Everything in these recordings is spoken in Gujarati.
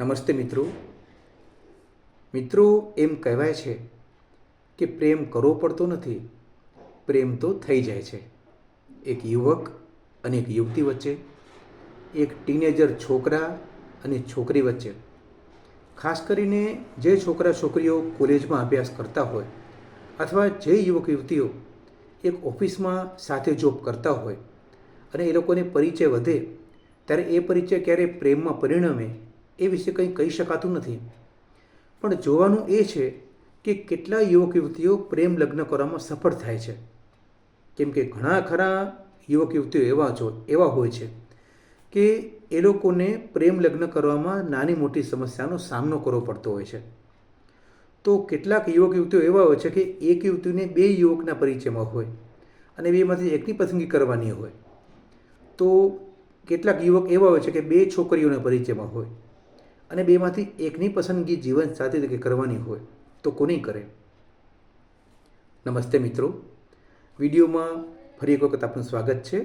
નમસ્તે મિત્રો. મિત્રો, એમ કહેવાય છે કે પ્રેમ કરવો પડતો નથી, પ્રેમ તો થઈ જાય છે. એક યુવક અને એક યુવતી વચ્ચે, એક ટીનેજર છોકરા અને છોકરી વચ્ચે. ખાસ કરીને જે છોકરા છોકરીઓ કોલેજમાં અભ્યાસ કરતા હોય અથવા જે યુવક યુવતીઓ એક ઓફિસમાં સાથે જોબ કરતા હોય અને એ લોકોને પરિચય વધે, ત્યારે એ પરિચય ક્યારે પ્રેમમાં પરિણમે એ વિશે કંઈ કહી શકાતું નથી. પણ જોવાનું એ છે કે કેટલા યુવક યુવતીઓ પ્રેમ લગ્ન કરવામાં સફળ થાય છે. કેમ કે ઘણા ખરા યુવક યુવતીઓ એવા જો, એવા હોય છે કે એ લોકોને પ્રેમ લગ્ન કરવામાં નાની મોટી સમસ્યાનો સામનો કરવો પડતો હોય છે. તો કેટલાક યુવક યુવતીઓ એવા હોય છે કે એક યુવતીને બે યુવકના પરિચયમાં હોય અને બેમાંથી એકની પસંદગી કરવાની હોય. તો કેટલાક યુવક એવા હોય છે કે બે છોકરીઓના પરિચયમાં હોય. અને બેમાંથી એકની પસંદગી જીવન સાથી તરીકે કરવાની હોય, તો કોની કરે? નમસ્તે મિત્રો. વિડીયોમાં ફરી એક વખત આપનું સ્વાગત છે.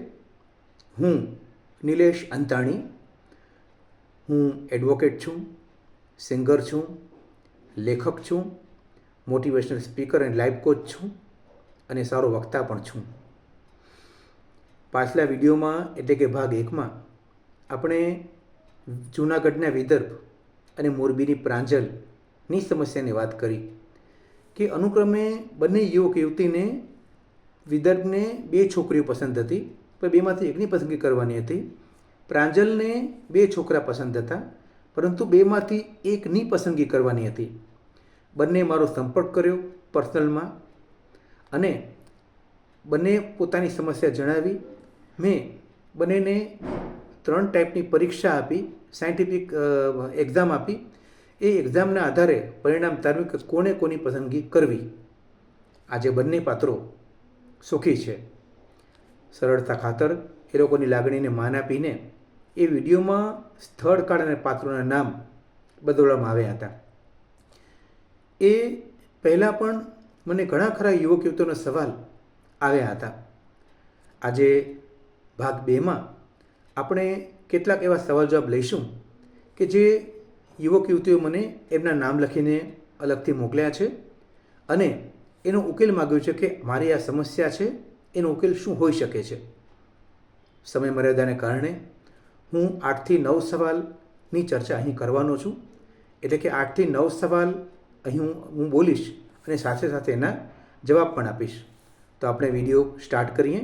હું નિલેશ અંતાણી. હું એડવોકેટ છું, સિંગર છું, લેખક છું મોટિવેશનલ સ્પીકર અને લાઈફ કોચ છું અને સારો વક્તા પણ છું. પાછલા વિડીયોમાં એટલે કે ભાગ એકમાં આપણે જૂનાગઢના વિદર્ભ અને મોરબીની પ્રાંજલની સમસ્યાની વાત કરી કે અનુક્રમે બંને યુવક યુવતીને વિદર્ભને બે છોકરીઓ પસંદ હતી, પણ બેમાંથી એકની પસંદગી કરવાની હતી. પ્રાંજલને બે છોકરા પસંદ હતા, પરંતુ બેમાંથી એકની પસંદગી કરવાની હતી. બંને મારો સંપર્ક કર્યો પર્સનલમાં અને બંને પોતાની સમસ્યા જણાવી. મેં બંનેને ત્રણ ટાઈપની પરીક્ષા આપી. સાયન્ટિફિક એક્ઝામ આપી. એ એક્ઝામના આધારે પરિણામ તારવી કે કોને કોની પસંદગી કરવી? આજે બંને પાત્રો સુખી છે. સરળતા ખાતર એ લોકોની લાગણીને માન આપીને એ વિડીયોમાં સ્થળ કાળ અને પાત્રોના નામ બદલવામાં આવ્યા હતા. એ પહેલાં પણ મને ઘણા ખરા યુવક યુવતીઓના સવાલ આવ્યા હતા. આજે ભાગ બેમાં આપણે કેટલાક એવા સવાલ જવાબ લઈશું કે જે યુવક યુવતીઓ મને એમના નામ લખીને અલગથી મોકલ્યા છે અને એનો ઉકેલ માગ્યો છે કે મારી આ સમસ્યા છે, એનો ઉકેલ શું હોઈ શકે છે. સમય મર્યાદાને કારણે હું આઠથી નવ સવાલની ચર્ચા અહીં કરવાનો છું. એટલે કે આઠથી નવ સવાલ અહીં હું હું બોલીશ અને સાથે સાથે એના જવાબ પણ આપીશ. તો આપણે વીડિયો સ્ટાર્ટ કરીએ.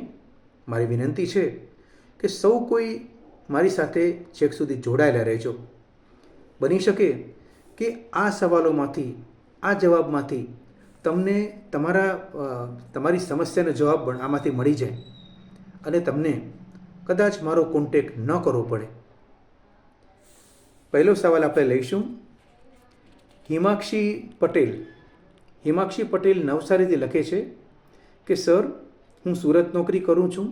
મારી વિનંતી છે કે સૌ કોઈ મારી સાથે છેક સુધી જોડાયેલા રહેજો. બની શકે કે આ સવાલોમાંથી, આ જવાબમાંથી તમને તમારા તમારી સમસ્યાનો જવાબ પણ આમાંથી મળી જાય અને તમને કદાચ મારો કોન્ટેક ન કરવો પડે. પહેલો સવાલ આપણે લઈશું. હિમાક્ષી પટેલ હિમાક્ષી પટેલ નવસારીથી લખે છે કે, સર, હું સુરત નોકરી કરું છું,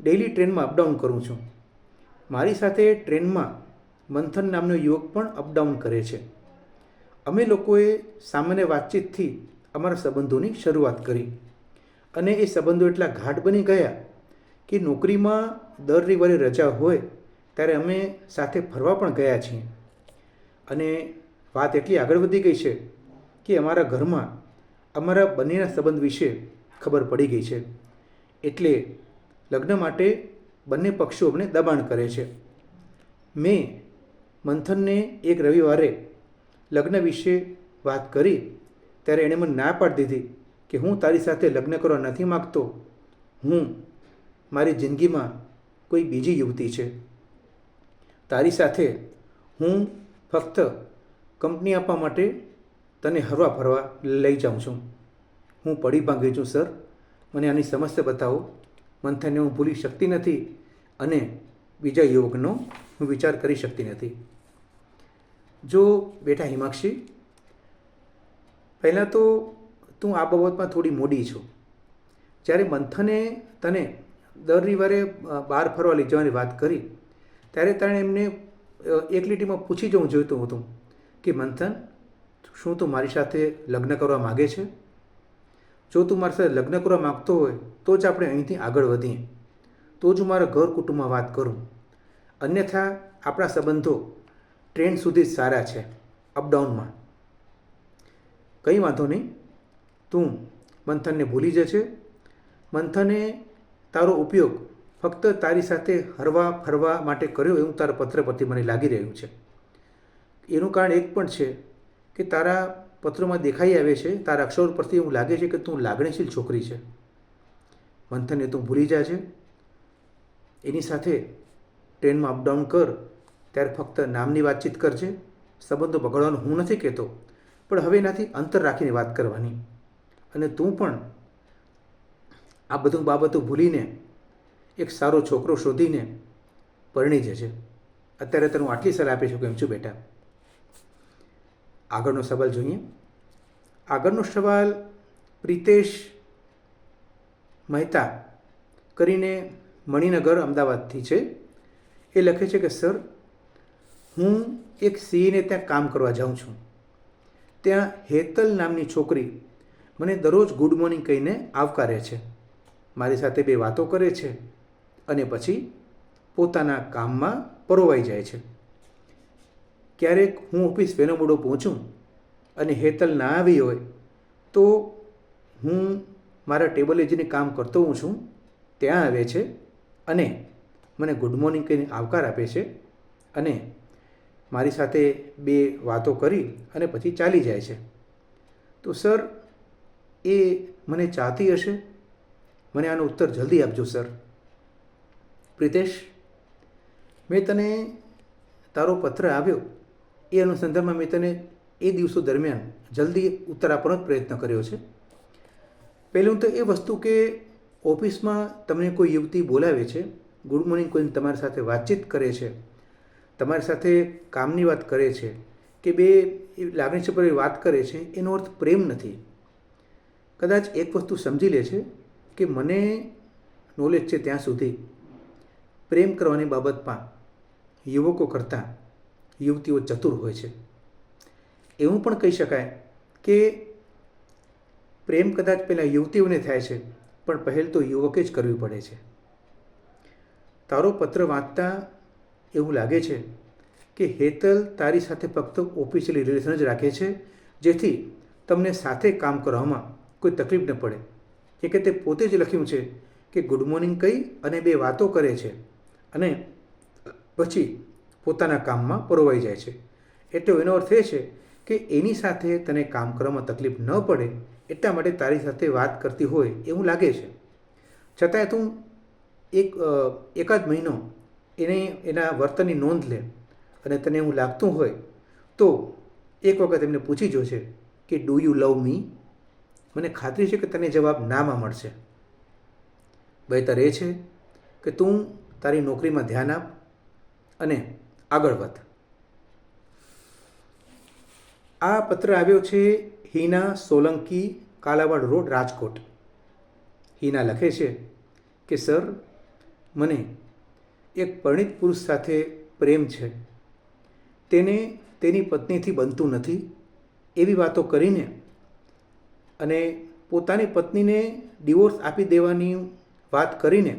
ડેઇલી ટ્રેનમાં અપડાઉન કરું છું. મારી સાથે ટ્રેનમાં મંથન નામનો યુવક પણ અપડાઉન કરે છે. અમે લોકોએ સામાન્ય વાતચીતથી અમારા સંબંધોની શરૂઆત કરી અને એ સંબંધો એટલા ઘાટ બની ગયા કે નોકરીમાં દર રવિવારે રજા હોય ત્યારે અમે સાથે ફરવા પણ ગયા છીએ. અને વાત એટલી આગળ વધી ગઈ છે કે અમારા ઘરમાં અમારા બંનેના સંબંધ વિશે ખબર પડી ગઈ છે. એટલે લગ્ન માટે બંને પક્ષો અમને દબાણ કરે છે. મેં મંથનને એક રવિવારે લગ્ન વિશે વાત કરી, ત્યારે એણે મને ના પાડી દીધી કે હું તારી સાથે લગ્ન કરવા નથી માગતો. હું મારી જિંદગીમાં કોઈ બીજી યુવતી છે. તારી સાથે હું ફક્ત કંપની આપવા માટે તને હરવા ફરવા લઈ જાઉં છું. હું પડી ભાંગી છું, સર. મને આની સમસ્યા બતાવો. મંથનને હું ભૂલી શકતી નથી અને બીજા યોગનો હું વિચાર કરી શકતી નથી. જો બેટા હિમાક્ષી, પહેલાં તો તું આ બાબતમાં થોડી મોડી છો. જ્યારે મંથને તને દર રવિવારે બહાર ફરવા લઈ જવાની વાત કરી, ત્યારે તાણે એમને એક લીટીમાં પૂછી જવું જોઈતું હતું કે, મંથન, શું તું મારી સાથે લગ્ન કરવા માગે છે? જો તું મારી સાથે લગ્ન કરવા માગતો હોય, તો જ આપણે અહીંથી આગળ વધીએ. તો જ હું મારા ઘર કુટુંબમાં વાત કરું. અન્યથા, આપણા સંબંધો ટ્રેન સુધી જ સારા છે અપડાઉનમાં કંઈ વાંધો નહીં. તું મંથનને ભૂલી જશે મંથને તારો ઉપયોગ ફક્ત તારી સાથે હરવા ફરવા માટે કર્યો એવું તારા પત્ર પરથી મને લાગી રહ્યું છે. એનું કારણ એક પણ છે કે તારા પત્રોમાં દેખાઈ આવે છે, તારા અક્ષરો પરથી એવું લાગે છે કે તું લાગણીશીલ છોકરી છે. મંથનને તું ભૂલી જાજે એની સાથે ટ્રેનમાં અપડાઉન કર, ત્યારે ફક્ત નામની વાતચીત કરજે સંબંધો બગડવાનું હું નથી કહેતો, પણ હવે એનાથી અંતર રાખીને વાત કરવાની. અને તું પણ આ બધું બાબતો ભૂલીને એક સારો છોકરો શોધીને પરણી જશે અત્યારે તને હું આટલી સલાહ આપી શકું એમ છું બેટા. આગળનો સવાલ જોઈએ. આગળનો સવાલ પ્રિતેશ મહેતા કરીને મણિનગર અમદાવાદથી છે. એ લખે છે કે, સર, હું એક સીને ત્યાં કામ કરવા જાઉં છું. ત્યાં હેતલ નામની છોકરી મને દરરોજ ગુડ મોર્નિંગ કહીને આવકારે છે. મારી સાથે બે વાતો કરે છે અને પછી પોતાના કામમાં પરોવાઈ જાય છે. ક્યારેક હું ઓફિસ વહેલો મોડો પહોંચું અને હેતલ ના આવી હોય, તો હું મારા ટેબલે જઈને કામ કરતો હું છું, ત્યાં આવે છે અને મને ગુડ મોર્નિંગ કહીને આવકાર આપે છે અને મારી સાથે બે વાતો કરી અને પછી ચાલી જાય છે. તો સર, એ મને ચાહતી હશે? મને આનો ઉત્તર જલ્દી આપજો, સર. પ્રિતેશ, મેં તને તારો પત્ર આવ્યો એ અનુસંધાનમાં મેં તને એ દિવસો દરમિયાન જલ્દી ઉત્તર આપવાનો જ પ્રયત્ન કર્યો છે. પહેલું તો એ વસ્તુ કે ઓફિસમાં તમને કોઈ યુવતી બોલાવે છે, ગુડ મોર્નિંગ કોઈ તમારી સાથે વાતચીત કરે છે, તમારી સાથે કામની વાત કરે છે, કે બે લાગણી છે પર વાત કરે છે, એનો અર્થ પ્રેમ નથી. કદાચ એક વસ્તુ સમજી લે છે કે મને નોલેજ છે ત્યાં સુધી. પ્રેમ કરવાની બાબતમાં યુવકો કરતાં યુવતીઓ ચતુર હોય છે. એવું પણ કહી શકાય કે પ્રેમ કદાચ પહેલાં યુવતીઓને થાય છે, પણ પહેલ તો યુવકે જ કરવી પડે છે. તારો પત્ર વાંચતા એવું લાગે છે કે હેતલ તારી સાથે ફક્ત ઓફિશિયલી રિલેશન જ રાખે છે, જેથી તમને સાથે કામ કરવામાં કોઈ તકલીફ ન પડે. કે કે તે પોતે જ લખ્યું છે કે ગુડ મોર્નિંગ કહી અને બે વાતો કરે છે અને પછી પોતાના કામમાં પરોવાઈ જાય છે. એટલે એનો અર્થ એ છે કે એની સાથે તને કામ કરવામાં તકલીફ ન પડે એટલા માટે તારી સાથે વાત કરતી હોય એવું લાગે છે. છતાંય તું એક એકાદ મહિનો એને, એના વર્તનની નોંધ લે અને તને એવું લાગતું હોય તો એક વખત એમને પૂછી જોશે કે ડુ યુ લવ મી મને ખાતરી છે કે તને જવાબ નામાં મળશે. બહેતર એ છે કે તું તારી નોકરીમાં ધ્યાન આપ અને આગળ વધ. આ પત્ર આવ્યો છે હિના સોલંકી કાલાવાડ રોડ, રાજકોટ. હિના લખે છે કે, સર, મને એક પરિણિત પુરુષ સાથે પ્રેમ છે. તેને તેની પત્નીથી બનતું નથી. એવી વાતો કરીને અને પોતાની પત્નીને ડિવોર્સ આપી દેવાની વાત કરીને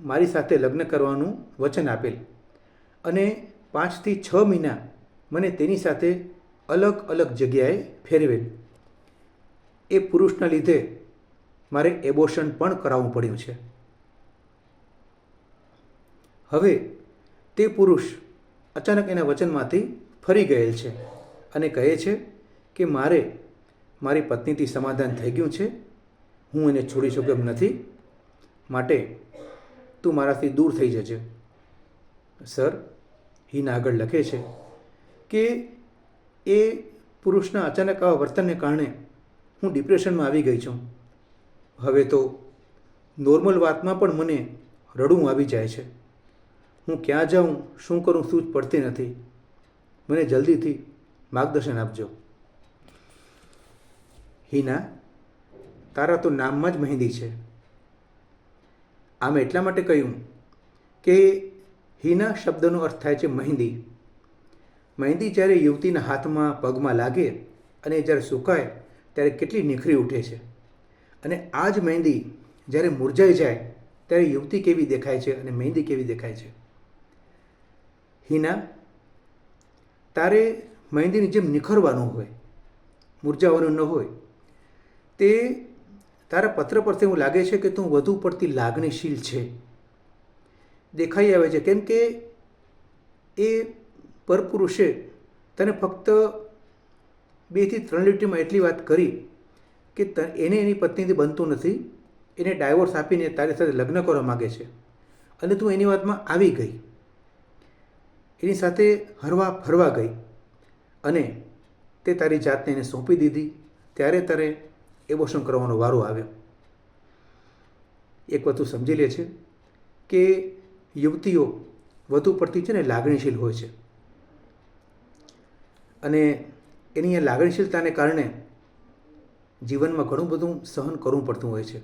મારી સાથે લગ્ન કરવાનું વચન આપેલ. અને પાંચથી છ મહિના મને તેની સાથે અલગ અલગ જગ્યાએ ફેરવેલ. એ પુરુષના લીધે મારે એબોશન પણ કરાવવું પડ્યું છે. હવે તે પુરુષ અચાનક એના વચનમાંથી ફરી ગયેલ છે અને કહે છે કે મારે મારી પત્નીથી સમાધાન થઈ ગયું છે. હું એને છોડી શકું એમ નથી. માટે તું મારાથી દૂર થઈ જજે. સર, હિના આગળ લખે છે કે એ પુરુષના અચાનક આવા વર્તનને કારણે હું ડિપ્રેશનમાં આવી ગઈ છું. હવે તો નોર્મલ વાતમાં પણ મને રડવું આવી જાય છે. હું ક્યાં જાઉં, શું કરું શું જ પડતી નથી. મને જલ્દીથી માર્ગદર્શન આપજો. હિના, તારા તો નામમાં જ મહેંદી છે. આમ એટલા માટે કહ્યું કે હિના શબ્દનો અર્થ થાય છે મહેંદી. મહેંદી જ્યારે યુવતીના હાથમાં, પગમાં લાગે અને જ્યારે સુકાય, ત્યારે કેટલી નિખરી ઉઠે છે. અને આ જ મહેંદી જ્યારે મુરઝાઈ જાય, ત્યારે યુવતી કેવી દેખાય છે અને મહેંદી કેવી દેખાય છે? હિના, તારે મહેંદીની જેમ નિખરવાનું હોય, મુરઝાવાનું ન હોય, તે તારા પત્ર પરથી એવું લાગે છે કે તું વધુ પડતી લાગણીશીલ છે. દેખાઈ આવે છે. કેમ કે એ પરપુરુષે તને ફક્ત બેથી ત્રણ લીટીમાં એટલી વાત કરી કે એને એની પત્નીથી બનતું નથી. એને ડાયવોર્સ આપીને તારી સાથે લગ્ન કરવા માગે છે. અને તું એની વાતમાં આવી ગઈ. એની સાથે હરવા ફરવા ગઈ. અને તે તારી જાતને એને સોંપી દીધી. ત્યારે તારે એબોશન કરવાનો વારો આવ્યો? એક વસ્તુ સમજી લે છે કે યુવતીઓ વધુ પડતી છે ને લાગણીશીલ હોય છે. અને એની એ લાગણીશીલતાને કારણે જીવનમાં ઘણું બધું સહન કરવું પડતું હોય છે.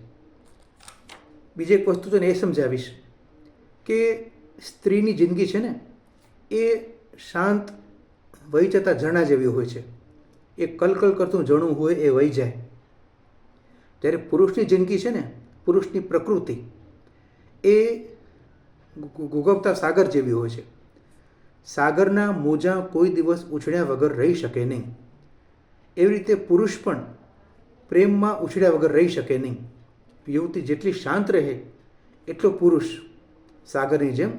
બીજી એક વસ્તુ છે ને એ સમજાવીશ કે સ્ત્રીની જિંદગી છે ને એ શાંત વહી જતા ઝરણા જેવી હોય છે. એ કલકલ કરતું ઝરણું હોય એ વહી જાય. જ્યારે પુરુષની જિંદગી છે ને પુરુષની પ્રકૃતિ એ ગુગવતા સાગર જેવી હોય છે. સાગરના મોજા કોઈ દિવસ ઉછળ્યા વગર રહી શકે નહીં. એવી રીતે પુરુષ પણ પ્રેમમાં ઉછળ્યા વગર રહી શકે નહીં. યુવતી જેટલી શાંત રહે, એટલો પુરુષ સાગરની જેમ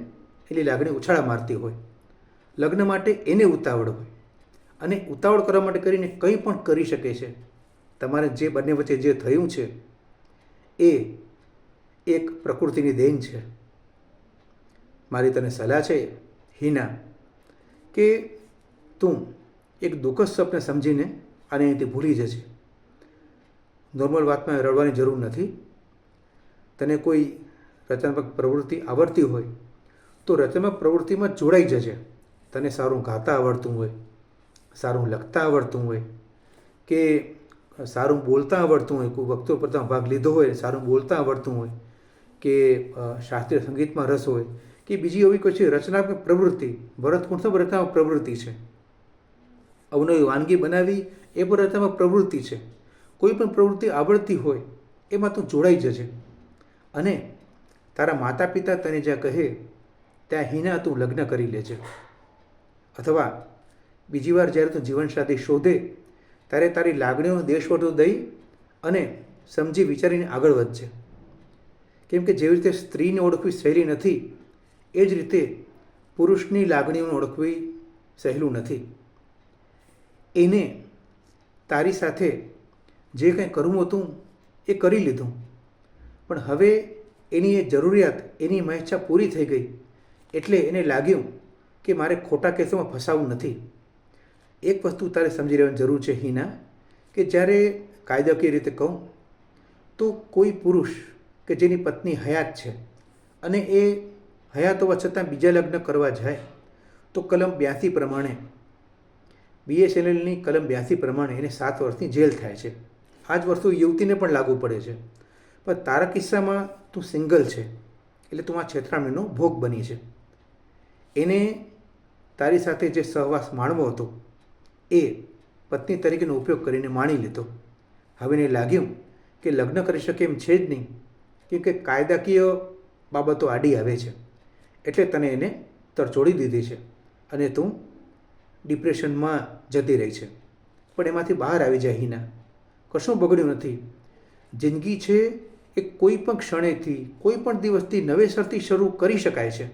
એની લાગણી ઉછાળા મારતી હોય. લગ્ન માટે એને ઉતાવળ હોય. અને ઉતાવળ કરવા માટે કરીને કંઈ પણ કરી શકે છે. તમારે જે બંને વચ્ચે જે થયું છે, એ એક પ્રકૃતિની દેન છે. મારી તને સલાહ છે, હિના, કે તું એક દુઃખદ સ્વપ્ન સમજીને આને અહીંથી ભૂલી જજે. નોર્મલ વાતમાં રડવાની જરૂર નથી. તને કોઈ રચનાત્મક પ્રવૃત્તિ આવડતી હોય, તો રચનાત્મક પ્રવૃત્તિમાં જોડાઈ જજે. તને સારું ગાતા આવડતું હોય, સારું લખતા આવડતું હોય, કે સારું બોલતા આવડતું હોય, કોઈ વક્તો પર ભાગ લીધો હોય, સારું બોલતા આવડતું હોય, કે શાસ્ત્રીય સંગીતમાં રસ હોય કે બીજી એવી કોઈ છે રચનાત્મક પ્રવૃત્તિ? ભરતકુંઠ રચનાત્મક પ્રવૃત્તિ છે. અવનવી વાનગી બનાવી, એ પણ રચનાત્મક પ્રવૃત્તિ છે. કોઈ પણ પ્રવૃત્તિ આવડતી હોય, એમાં તું જોડાઈ જજે. અને તારા માતા પિતા તને જ્યાં કહે, ત્યાં હિના તું લગ્ન કરી લેજે. અથવા બીજી વાર જ્યારે તું જીવનસાથી શોધે, ત્યારે તારી લાગણીઓનો દેશવટો દઈ અને સમજી વિચારીને આગળ વધજે. કેમ કે જેવી રીતે સ્ત્રીને ઓળખવી સહેલી નથી એ જ રીતે પુરુષની લાગણીઓને ઓળખવી સહેલું નથી. એને તારી સાથે જે કંઈ કરવું હતું એ કરી લીધું. પણ હવે એની એ જરૂરિયાત, એની મહેચ્છા પૂરી થઈ ગઈ. એટલે એને લાગ્યું કે મારે ખોટા કેસોમાં ફસાવું નથી. એક વસ્તુ તારે સમજી રહેવાની જરૂર છે હિના, કે જ્યારે કાયદાકીય રીતે કહું, તો કોઈ પુરુષ કે જેની પત્ની હયાત છે અને એ હયાત હોવા છતાં બીજા લગ્ન કરવા જાય, તો કલમ બ્યાસી પ્રમાણે. બીએસએનએલની કલમ બ્યાસી પ્રમાણે એને સાત વર્ષની જેલ થાય છે. આ જ વસ્તુ યુવતીને પણ લાગુ પડે છે. પણ તારા કિસ્સામાં તું સિંગલ છે, એટલે તું આ છેતરામણીનો ભોગ બની છે. એને તારી સાથે જે સહવાસ માણવો હતો, એ પત્ની તરીકેનો ઉપયોગ કરીને માણી લીધો હવે એને લાગ્યું કે લગ્ન કરી શકે એમ છે જ નહીં કેમ કે કાયદાકીય બાબતો આડી આવે છે. એટલે તને એને તરછોડી દીધી છે અને તું ડિપ્રેશનમાં જતી રહી છે. પણ એમાંથી બહાર આવી જાય હિના. કશું બગડ્યું નથી. જિંદગી છે એ કોઈ પણ ક્ષણેથી, કોઈ પણ દિવસથી નવેસરથી શરૂ કરી શકાય છે.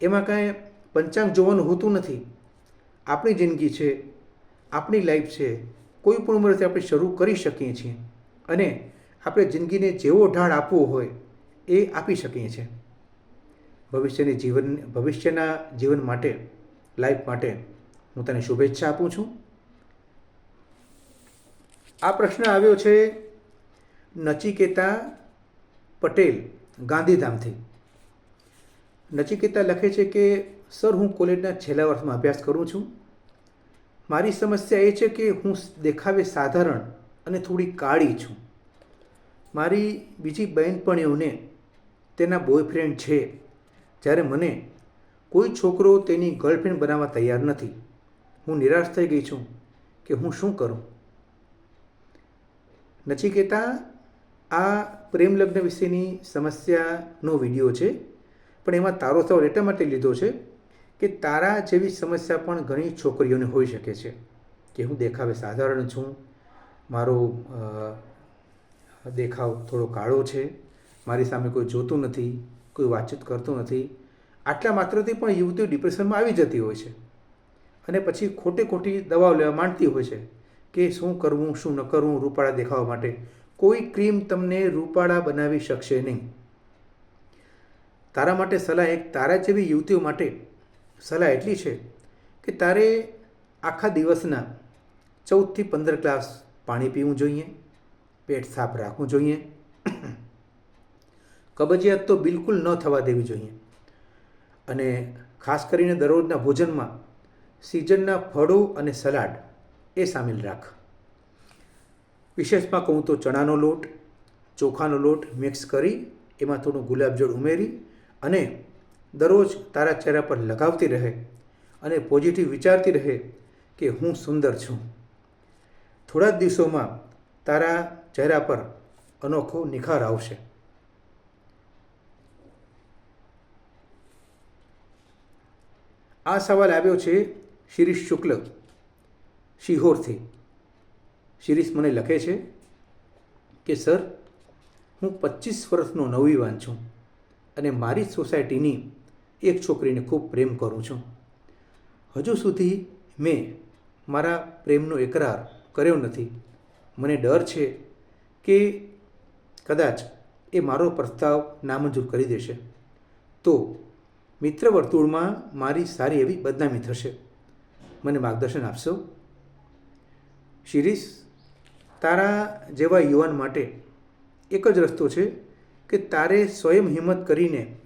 એમાં કાંઈ પંચાંગ જોવાનું હોતું નથી. આપણી જિંદગી છે, આપણી લાઈફ છે, કોઈ પણ ઉંમરથી આપણે શરૂ કરી શકીએ છીએ. અને આપણે જિંદગીને જેવો ઢાળ આપવો હોય એ આપી શકીએ છીએ. ભવિષ્યની જીવન, ભવિષ્યના જીવન માટે લાઈફ માટે હું તને શુભેચ્છા આપું છું. આ પ્રશ્ન આવ્યો છે નચિકેતા પટેલ ગાંધીધામથી. નચિકેતા લખે છે કે, સર, હું કોલેજના છેલ્લા વર્ષમાં અભ્યાસ કરું છું. મારી સમસ્યા એ છે કે હું દેખાવે સાધારણ અને થોડી કાળી છું. મારી બીજી બહેનપણીઓને તેના બોયફ્રેન્ડ છે. જ્યારે મને કોઈ છોકરો તેની ગર્લફ્રેન્ડ બનાવવા તૈયાર નથી, હું નિરાશ થઈ ગઈ છું કે હું શું કરું. નચિકેતા આ પ્રેમ લગ્ન વિશેની સમસ્યાનો વીડિયો છે, પણ એમાં તારો સવાલ એટલા માટે લીધો છે કે તારા જેવી સમસ્યા પણ ઘણી છોકરીઓને હોઈ શકે છે, કે હું દેખાવે સાધારણ છું, મારો દેખાવ થોડો કાળો છે, મારી સામે કોઈ જોતું નથી કોઈ વાતચીત કરતો નથી. આટલા માત્રથી પણ યુવતીઓ ડિપ્રેશનમાં આવી જતી હોય છે. અને પછી ખોટે ખોટી દવાઓ લેવા માંડતી હોય છે કે શું કરવું, શું ન કરવું રૂપાળા દેખાવા માટે. કોઈ ક્રીમ તમને રૂપાળા બનાવી શકશે નહીં. તારા માટે સલાહ એક, તારા જેવી યુવતીઓ માટે સલાહ એટલી છે કે તારે આખા દિવસના ચૌદથી પંદર ગ્લાસ પાણી પીવું જોઈએ, પેટ સાફ રાખવું જોઈએ કબજિયાત તો બિલકુલ ન થવા દેવી જોઈએ. અને ખાસ કરીને દરરોજના ભોજનમાં સિઝનના ફળો અને સલાડ એ સામેલ રાખ. વિશેષમાં કહું તો ચણાનો લોટ, ચોખાનો લોટ મિક્સ કરી એમાં થોડું ગુલાબજળ ઉમેરી અને દરરોજ તારા ચહેરા પર લગાવતી રહે અને પોઝિટિવ વિચારતી રહે કે હું સુંદર છું. થોડા જ દિવસોમાં તારા ચહેરા પર અનોખો નિખાર આવશે. આ સવાલ આવ્યો છે શિરીષ શુક્લ શિહોરથી. શિરીષ મને લખે છે કે, સર, હું પચીસ વર્ષનો નવયુવાન છું અને મારી સોસાયટીની એક છોકરીને ખૂબ પ્રેમ કરું છું. હજુ સુધી મેં મારા પ્રેમનો એકરાર કર્યો નથી. મને ડર છે કે કદાચ એ મારો પ્રસ્તાવ નામંજૂર કરી દેશે. તો મિત્ર વર્તુળમાં મારી સારી એવી બદનામી થશે. મને માર્ગદર્શન આપશો? શિરીષ, તારા જેવા યુવાન માટે એક જ રસ્તો છે કે તારે સ્વયં હિંમત કરીને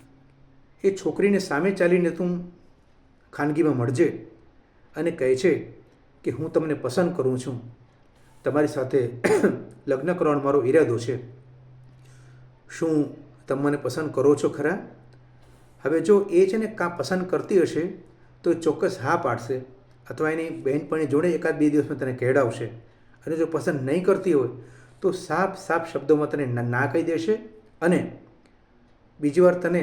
એ છોકરીને સામે ચાલીને તું ખાનગીમાં મળજે અને કહે છે કે હું તમને પસંદ કરું છું. તમારી સાથે લગ્ન કરવાનો મારો ઈરાદો છે. શું તમે મને પસંદ કરો છો ખરા? હવે જો એ છે ને કાં પસંદ કરતી હશે, તો ચોક્કસ હા પાડશે અથવા એની બહેનપણી જોડે એકાદ બે દિવસમાં તને કહેડાવશે અને જો પસંદ નહીં કરતી હોય, તો સાફ સાફ શબ્દોમાં તને ના કહી દેશે અને બીજી વાર તને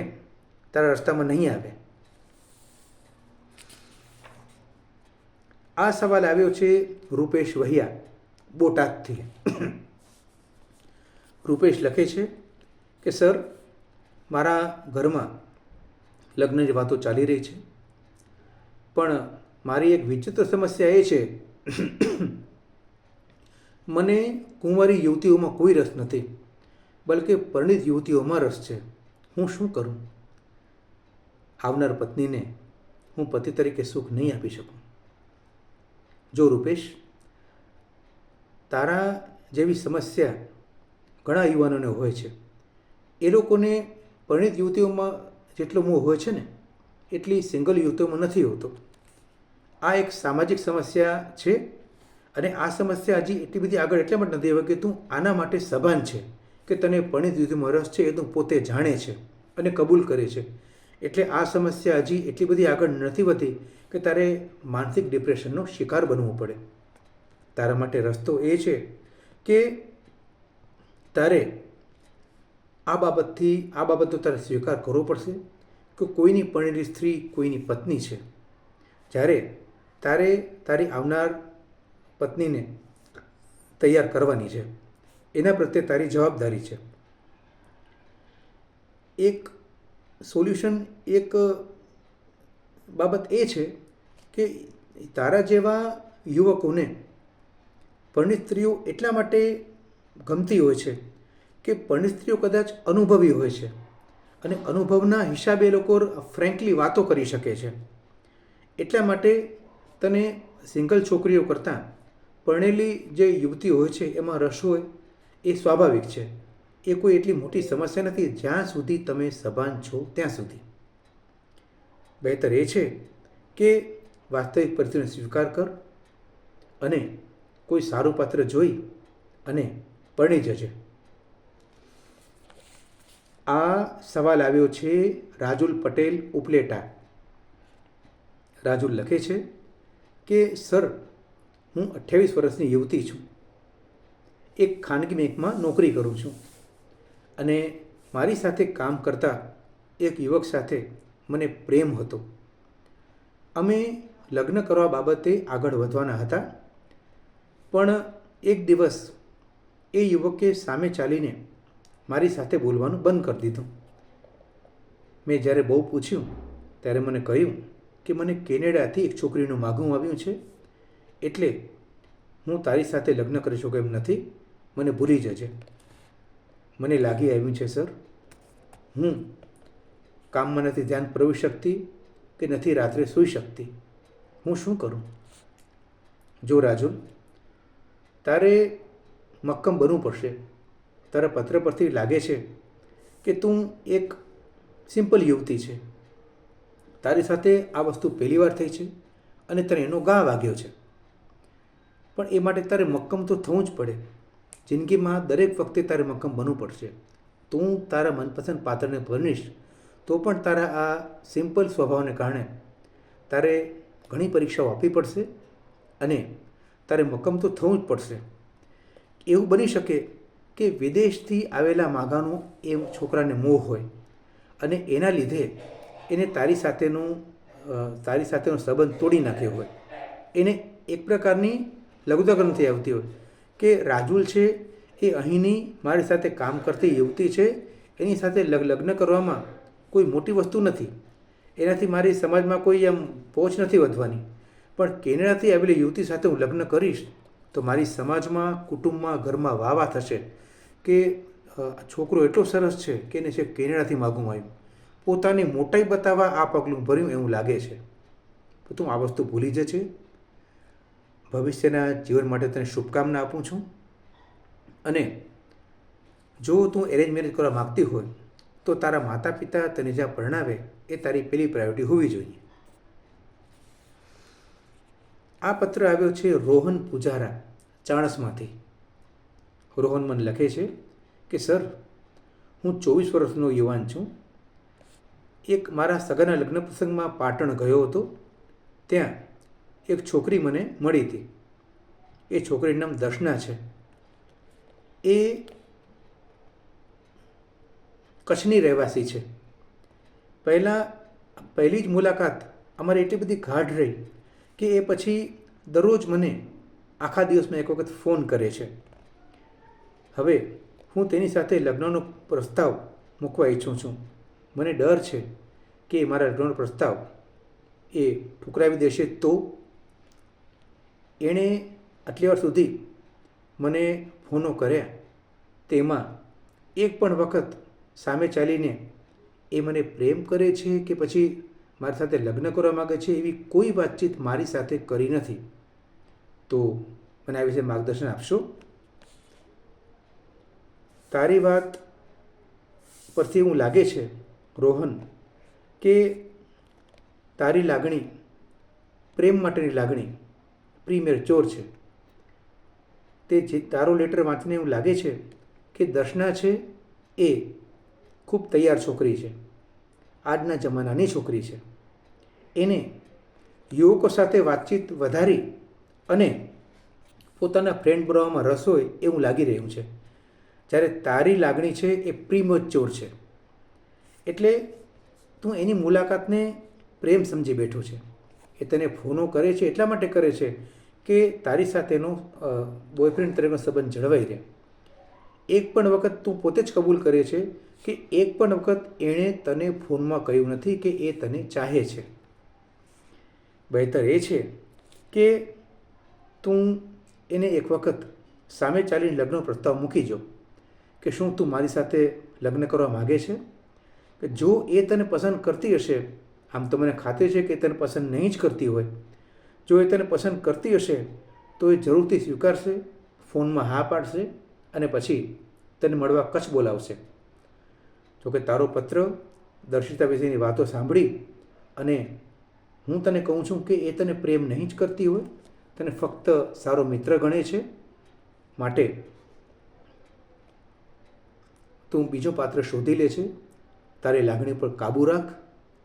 તારા રસ્તામાં નહીં આવે. આ સવાલ આવ્યો છે રૂપેશ વહિયા, બોટાદથી. રૂપેશ લખે છે કે, સર, મારા ઘરમાં લગ્નની વાતો ચાલી રહી છે. પણ મારી એક વિચિત્ર સમસ્યા એ છે, મને કુંવારી યુવતીઓમાં કોઈ રસ નથી, બલકે પરિણિત યુવતીઓમાં રસ છે. હું શું કરું? આવનાર પત્નીને હું પતિ તરીકે સુખ નહીં આપી શકું. જો રૂપેશ, તારા જેવી સમસ્યા ઘણા યુવાનોને હોય છે. એ લોકોને પરિણિત યુવતીઓમાં જેટલો મોહ હોય છે ને, એટલી સિંગલ યુવતીઓમાં નથી હોતો. આ એક સામાજિક સમસ્યા છે અને આ સમસ્યા હજી એટલી બધી આગળ એટલા માટે નથી આવી કે તું આના માટે સભાન છે, કે તને પરિણિત યુદ્ધમાં રસ છે એ તું પોતે જાણે છે અને કબૂલ કરે છે. એટલે આ સમસ્યા હજી એટલી બધી આગળ નથી વધી કે તારે માનસિક ડિપ્રેશનનો શિકાર બનવું પડે. તારા માટે રસ્તો એ છે કે તારે આ બાબતથી, આ બાબતનો તારે સ્વીકાર કરવો પડશે કે કોઈની પરિણીત સ્ત્રી કોઈની પત્ની છે. જ્યારે તારે તારી આવનાર પત્નીને તૈયાર કરવાની છે, એના પ્રત્યે તારી જવાબદારી છે. એક સોલ્યુશન, એક બાબત એ છે કે તારા જેવા યુવકોને પરિણીત સ્ત્રીઓ એટલા માટે ગમતી હોય છે કે પરણી સ્ત્રીઓ કદાચ અનુભવી હોય છે. અને અનુભવના હિસાબે એ લોકો ફ્રેન્કલી વાતો કરી શકે છે. એટલા માટે તને સિંગલ છોકરીઓ કરતાં પરણેલી જે યુવતી હોય છે, એમાં રસ હોય, એ સ્વાભાવિક છે. એ કોઈ એટલી મોટી સમસ્યા નથી, જ્યાં સુધી તમે સભાન છો ત્યાં સુધી. બહેતર એ છે કે વાસ્તવિક પરિસ્થિતિનો સ્વીકાર કર અને કોઈ સારું પાત્ર જોઈ અને પરણી જજે. આ સવાલ આવ્યો છે રાજુલ પટેલ ઉપલેટા. રાજુલ લખે છે કે, સર, હું અઠ્યાવીસ વર્ષની યુવતી છું. એક ખાનગી બેંકમાં નોકરી કરું છું. અને મારી સાથે કામ કરતા એક યુવક સાથે મને પ્રેમ હતો. અમે લગ્ન કરવા બાબતે આગળ વધવાના હતા. પણ એક દિવસ એ યુવકે સામે ચાલીને મારી સાથે બોલવાનું બંધ કરી દીધું. મેં જ્યારે બહુ પૂછ્યું, ત્યારે મને કહ્યું કે મને કેનેડાથી એક છોકરીનું માગું આવ્યું છે, એટલે હું તારી સાથે લગ્ન કરી શકું એમ નથી, મને ભૂલી જજે. મને લાગી આવ્યું છે, સર, હું કામમાં નથી ધ્યાન પ્રવી શકતી કે નથી રાત્રે સૂઈ શકતી. હું શું કરું? જો રાજુ, તારે મક્કમ બનવું પડશે. તારા પત્ર પરથી લાગે છે કે તું એક સિમ્પલ યુવતી છે. તારી સાથે આ વસ્તુ પહેલીવાર થઈ છે અને તને એનો ગા વાગ્યો છે. પણ એ માટે તારે મક્કમ તો થવું જ પડે. જિંદગીમાં દરેક વખતે તારે મક્કમ બનવું પડશે. તું તારા મનપસંદ પાત્રને ભણીશ તો પણ તારા આ સિમ્પલ સ્વભાવને કારણે તારે ઘણી પરીક્ષાઓ આપવી પડશે અને તારે મક્કમ તો થવું જ પડશે. એવું બની શકે કે વિદેશથી આવેલા માગાનો એ છોકરાને મોહ હોય અને એના લીધે એને તારી સાથેનું તારી સાથેનો સંબંધ તોડી નાખ્યો હોય. એને એક પ્રકારની લઘુતાગ્રંથિ આવતી હોય કે રાજુલ છે એ અહીંની મારી સાથે કામ કરતી યુવતી છે, એની સાથે લગ- લગ્ન કરવામાં કોઈ મોટી વસ્તુ નથી. એનાથી મારી સમાજમાં કોઈ આમ પહોંચ નથી વધવાની. પણ કેનેડાથી આવેલી યુવતી સાથે હું લગ્ન કરીશ તો મારી સમાજમાં, કુટુંબમાં ઘરમાં વાવા થશે. કે છોકરો એટલો સરસ છે કે એને છે કેનેડાથી માગું આવ્યું. પોતાની મોટાઈ બતાવવા આ પગલું ભર્યું એવું લાગે છે. તો તું આ વસ્તુ ભૂલી જશે ભવિષ્યના જીવન માટે તને શુભકામના આપું છું. અને જો તું એરેન્જ મેરેજ કરવા માગતી હોય, તો તારા માતા પિતા તને જ્યાં પરણાવે એ તારી પહેલી પ્રાયોરિટી હોવી જોઈએ. આ પત્ર આવ્યો છે રોહન પૂજારા, ચાણસમાંથી. રોહન મને લખે છે કે, સર, હું ચોવીસ વર્ષનો યુવાન છું. એક મારા સગાના લગ્ન પ્રસંગમાં પાટણ ગયો હતો. ત્યાં એક છોકરી મને મળી હતી. એ છોકરીનું નામ દર્શના છે. એ કચ્છની રહેવાસી છે. પહેલાં, પહેલી જ મુલાકાત અમારી એટલી બધી ગાઢ રહી કે એ પછી દરરોજ મને આખા દિવસમાં એક વખત ફોન કરે છે. હવે હું તેની સાથે લગ્નનો પ્રસ્તાવ મૂકવા ઈચ્છું છું. મને ડર છે કે મારા લગ્નનો પ્રસ્તાવ એ ઠુકરાવી દેશે તો? એણે આટલી વાર સુધી મને ફોનો કર્યા. તેમાં એક પણ વખત સામે ચાલીને એ મને પ્રેમ કરે છે કે પછી મારી સાથે લગ્ન કરવા માગે છે એવી કોઈ વાતચીત મારી સાથે કરી નથી. તો મને આ વિશે માર્ગદર્શન આપશો? તારી વાત પરથી એવું લાગે છે, રોહન, કે તારી લાગણી, પ્રેમ માટેની લાગણી, પ્રીમિયર ચોર છે? તે જે તારો લેટર વાંચીને એવું લાગે છે કે દર્શના છે એ ખૂબ તૈયાર છોકરી છે. આજના જમાનાની છોકરી છે. એને યુવકો સાથે વાતચીત વધારી અને પોતાના ફ્રેન્ડ બનાવવામાં રસ હોય એવું લાગી રહ્યું છે. જ્યારે તારી લાગણી છે એ પ્રીમચ્યોર છે. એટલે તું એની મુલાકાતને પ્રેમ સમજી બેઠો છે. એ તને ફોનો કરે છે, એટલા માટે કરે છે કે તારી સાથેનો બોયફ્રેન્ડ તરીકેનો સંબંધ જળવાઈ રહે. એક પણ વખત તું પોતે જ કબૂલ કરે છે કે એક પણ વખત એણે તને ફોનમાં કહ્યું નથી કે એ તને ચાહે છે. બહેતર એ છે કે તું એને એક વખત સામે ચાલીને લગ્ન પ્રસ્તાવ મૂકી જો. કે શું તું મારી સાથે લગ્ન કરવા માગે છે? કે જો એ તને પસંદ કરતી હશે, આમ તો મને ખાતરી છે કે તને પસંદ નહીં જ કરતી હોય. જો એ તને પસંદ કરતી હશે, તો એ જરૂરથી સ્વીકારશે, ફોનમાં હા પાડશે અને પછી તને મળવા કચ્છ બોલાવશે. જોકે તારો પત્ર દર્શિતા વિશેની વાતો સાંભળી અને હું તને કહું છું કે એ તને પ્રેમ નહીં જ કરતી હોય, તને ફક્ત સારો મિત્ર ગણે છે. માટે તું બીજો પાત્ર શોધી લે છે. તારી લાગણી પર કાબૂ રાખ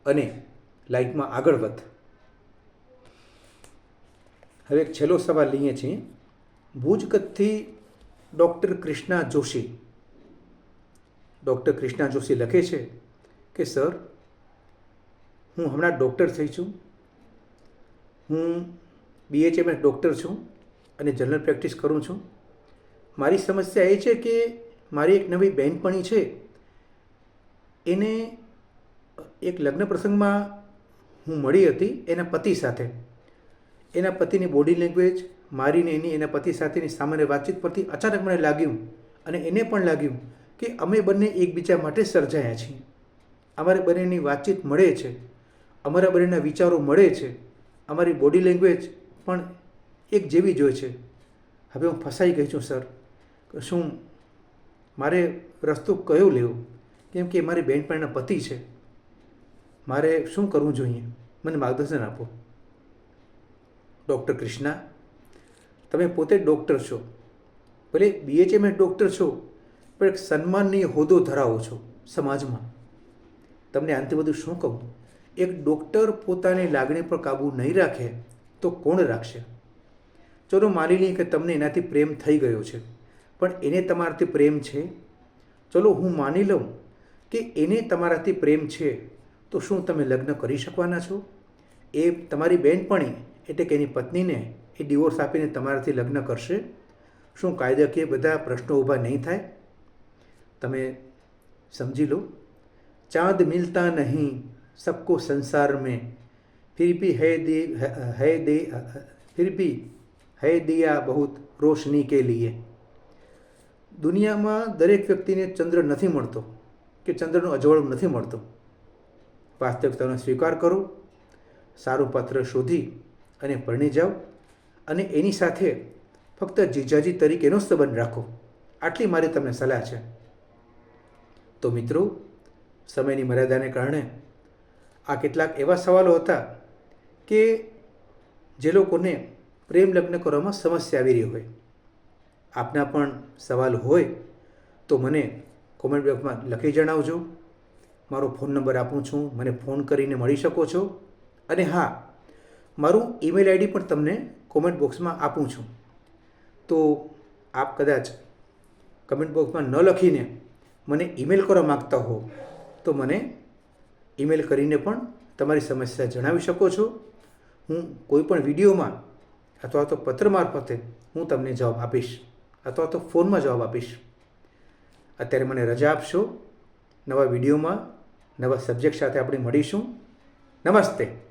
અને લાઈફમાં આગળ વધ. હવે એક છેલ્લો સવાલ લઈએ છીએ. ભુજ કચ્છથી ડૉક્ટર કૃષ્ણા જોશી. ડૉક્ટર કૃષ્ણા જોશી લખે છે કે, સર, હું હમણાં ડૉક્ટર થઈ છું. હું બીએચએમએસ ડૉક્ટર છું અને જનરલ પ્રેક્ટિસ કરું છું. મારી સમસ્યા એ છે કે મારી એક નવી બહેનપણી છે. એને એક લગ્ન પ્રસંગમાં હું મળી હતી એના પતિ સાથે. એના પતિની બોડી લેંગ્વેજ મારીને એની એના પતિ સાથેની સામાન્ય વાતચીત પરથી અચાનક મને લાગ્યું અને એને પણ લાગ્યું કે અમે બંને એકબીજા માટે સર્જાયા છીએ. અમારે બંનેની વાતચીત મળે છે. અમારા બંનેના વિચારો મળે છે. અમારી બોડી લેંગ્વેજ પણ એક જેવી જ હોય છે. હવે હું ફસાઈ ગઈ છું, સર. શું મારે રસ્તો કયો લેવો? કેમ કે મારી બહેનપણીના પતિ છે. મારે શું કરવું જોઈએ? મને માર્ગદર્શન આપો. ડૉક્ટર કૃષ્ણા, તમે પોતે ડૉક્ટર છો. ભલે બીએચએમએસ ડૉક્ટર છો, પણ એક સન્માનનીય હોદ્દો ધરાવો છો સમાજમાં. તમને આનાથી બધું શું કહું? એક ડૉક્ટર પોતાની લાગણી પર કાબૂ નહીં રાખે તો કોણ રાખશે? ચલો માની લઈએ કે તમને એનાથી પ્રેમ થઈ ગયો છે. પણ એને તમારાથી પ્રેમ છે? ચલો હું માની લઉં કે એને તમારાથી પ્રેમ છે, તો શું તમે લગ્ન કરી શકવાના છો? એ તમારી બહેનપણી એટલે કે એની પત્નીને એ ડિવોર્સ આપીને તમારાથી લગ્ન કરશે? શું કાયદાકીય બધા પ્રશ્નો ઊભા નહીં થાય? તમે સમજી લો. ચાંદ મિલતા નહીં, સબકો સંસાર મેં. ફિર ભી હૈ દે હૈ દે, ફિર ભી હૈ દિયા બહુત રોશની કે લીએ. દુનિયામાં દરેક વ્યક્તિને ચંદ્ર નથી મળતો કે ચંદ્રનું અજવાળું નથી મળતો. વાસ્તવિકતાનો સ્વીકાર કરો, સારું પાત્ર શોધી અને પરણી જાઓ અને એની સાથે ફક્ત જીજાજી તરીકેનો સંબંધ રાખો. આટલી મારી તમને સલાહ છે. તો મિત્રો, સમયની મર્યાદાને કારણે આ કેટલાક એવા સવાલો હતા કે જે લોકોને પ્રેમ લગ્ન કરવામાં સમસ્યા આવી રહી હોય. આપના પણ સવાલ હોય તો મને કોમેન્ટ બોક્સમાં લખી જણાવજો. મારો ફોન નંબર આપું છું. મને ફોન કરીને મળી શકો છો. અને હા, મારું ઈમેલ આઈડી પણ તમને કોમેન્ટ બોક્સમાં આપું છું. તો આપ કદાચ કમેન્ટ બોક્સમાં ન લખીને મને ઈમેલ કરવા માગતા હો, તો મને ઈમેલ કરીને પણ તમારી સમસ્યા જણાવી શકો છો. હું કોઈ પણ વિડીયોમાં અથવા તો પત્ર મારફતે હું તમને જવાબ આપીશ. અથવા તો ફોનમાં જવાબ આપીશ. અત્યારે મને રજા આપશો. નવા વિડીયોમાં નવા સબ્જેક્ટ સાથે આપણે મળીશું. નમસ્તે.